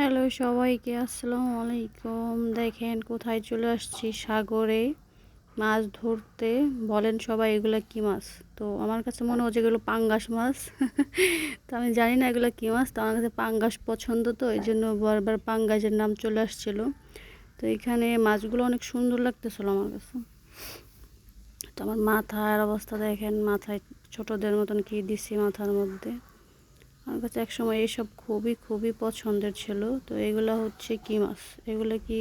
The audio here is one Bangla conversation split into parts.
হ্যালো সবাইকে, আসসালামু আলাইকুম। দেখেন কোথায় চলে আসছি সাগরে মাছ ধরতে। বলেন সবাই এগুলো কী মাছ? তো আমার কাছে মনে হচ্ছে এগুলো পাঙ্গাস মাছ। তো আমি জানি না এগুলো কী মাছ, তো আমার কাছে পাঙ্গাস পছন্দ তো, এই জন্য বারবার পাঙ্গাসের নাম চলে আসছিল। তো এখানে মাছগুলো অনেক সুন্দর লাগতেছিলো আমার কাছে। তো আমার মাথার অবস্থা দেখেন, মাথায় ছোটদের মতন কি দিছি মাথার মধ্যে। আমার কাছে একসময় এইসব খুবই খুবই পছন্দের ছিল। তো এগুলো হচ্ছে কি মাছ? এগুলো কি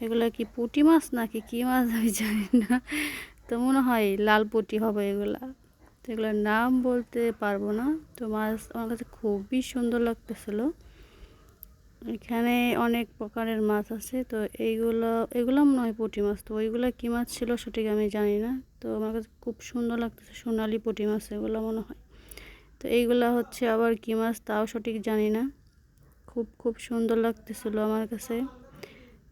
এগুলো কি পুঁটি মাছ নাকি কী মাছ? আমি জানি না। তো মনে হয় লাল পুঁটি হবে এগুলা। তো এগুলোর নাম বলতে পারব না। তো মাছ আমার কাছে খুবই সুন্দর লাগতেছিলো। এখানে অনেক প্রকারের মাছ আছে। তো এইগুলো, এগুলো মনে হয় পুঁটি মাছ। তো ওইগুলো কী মাছ ছিল সঠিক আমি জানি না। তো আমার কাছে খুব সুন্দর লাগতেছে সোনালি পুঁটি মাছ, এগুলো মনে হয়। তো এইগুলা হচ্ছে আবার কী মাছ তাও সঠিক জানি না। খুব খুব সুন্দর লাগতেছিল আমার কাছে।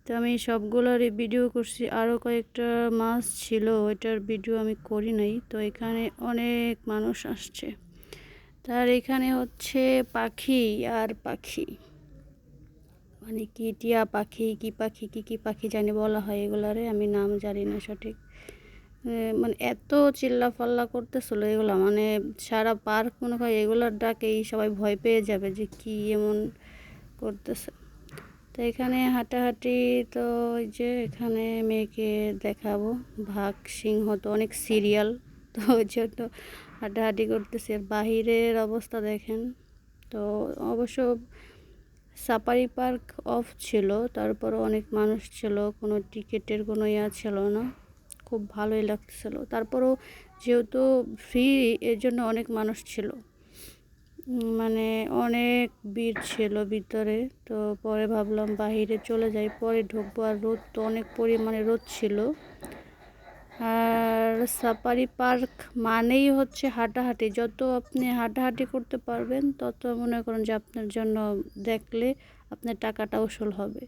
তো আমি সবগুলোরই ভিডিও করছি। আরও কয়েকটা মাছ ছিল, ওইটার ভিডিও আমি করি নাই। তো এখানে অনেক মানুষ আসছে। তার এখানে হচ্ছে পাখি আর পাখি। মানে কি টিয়া পাখি, কি পাখি, কি কি পাখি জানি বলা হয় এগুলারে। আমি নাম জানি না সঠিক। মানে এত চিল্লা ফাল্লা করতেছিল এগুলো মানে সারা পার্ক মনে হয় এগুলোর ডাকেই সবাই ভয় পেয়ে যাবে যে কি এমন করতেছে। তো এখানে হাঁটাহাঁটি তো ওই যে এখানে মেয়েকে দেখাবো, ভাগ সিংহ তো অনেক সিরিয়াল তো ওই জন্য হাঁটাহাঁটি করতেছে। আর বাহিরের অবস্থা দেখেন, তো অবশ্য সাফারি পার্ক অফ ছিল, তারপরও অনেক মানুষ ছিল, কোনো টিকিটের কোনো ইয়া ছিল না। খুব ভালোই লাগতেছিলো। তারপরও যেহেতু ফ্রি এর জন্য অনেক মানুষ ছিল। মানে অনেক ভিড় ছিল ভিতরে। তো পরে ভাবলাম বাহিরে চলে যাই। পরে ঢুকবো আর রোদ তো অনেক পরিমাণে রোদ ছিল। আর সাফারি পার্ক মানেই হচ্ছে হাঁটাহাঁটি। যত আপনি হাঁটাহাঁটি করতে পারবেন, তত মনে করেন যে আপনার জন্য দেখলে আপনার টাকাটা উসুল হবে।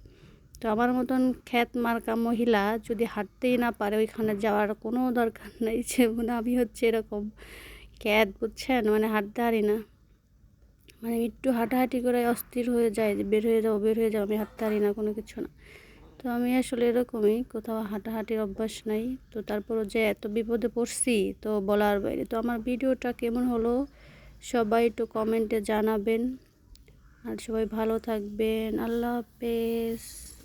তো আমার মতন খ্যাত মার্কা মহিলা যদি হাঁটতেই না পারে ওইখানে যাওয়ার কোনো দরকার নেই, যে মানে আমি হচ্ছে এরকম খ্যাত, বুঝছেন? মানে হাঁটতে হারি না। মানে একটু হাঁটাহাঁটি করে অস্থির হয়ে যায় যে বের হয়ে যাব, বের হয়ে যাব, আমি হাঁটতে পারি না কোনো কিছু না। তো আমি আসলে এরকমই, কোথাও হাঁটাহাঁটির অভ্যাস নাই। তো তারপরও যে এত বিপদে পড়ছি, তো বলার বাইরে। তো আমার ভিডিওটা কেমন হলো, সবাই একটু কমেন্টে জানাবেন। আর সবাই ভালো থাকবেন। আল্লাহ হাফেজ।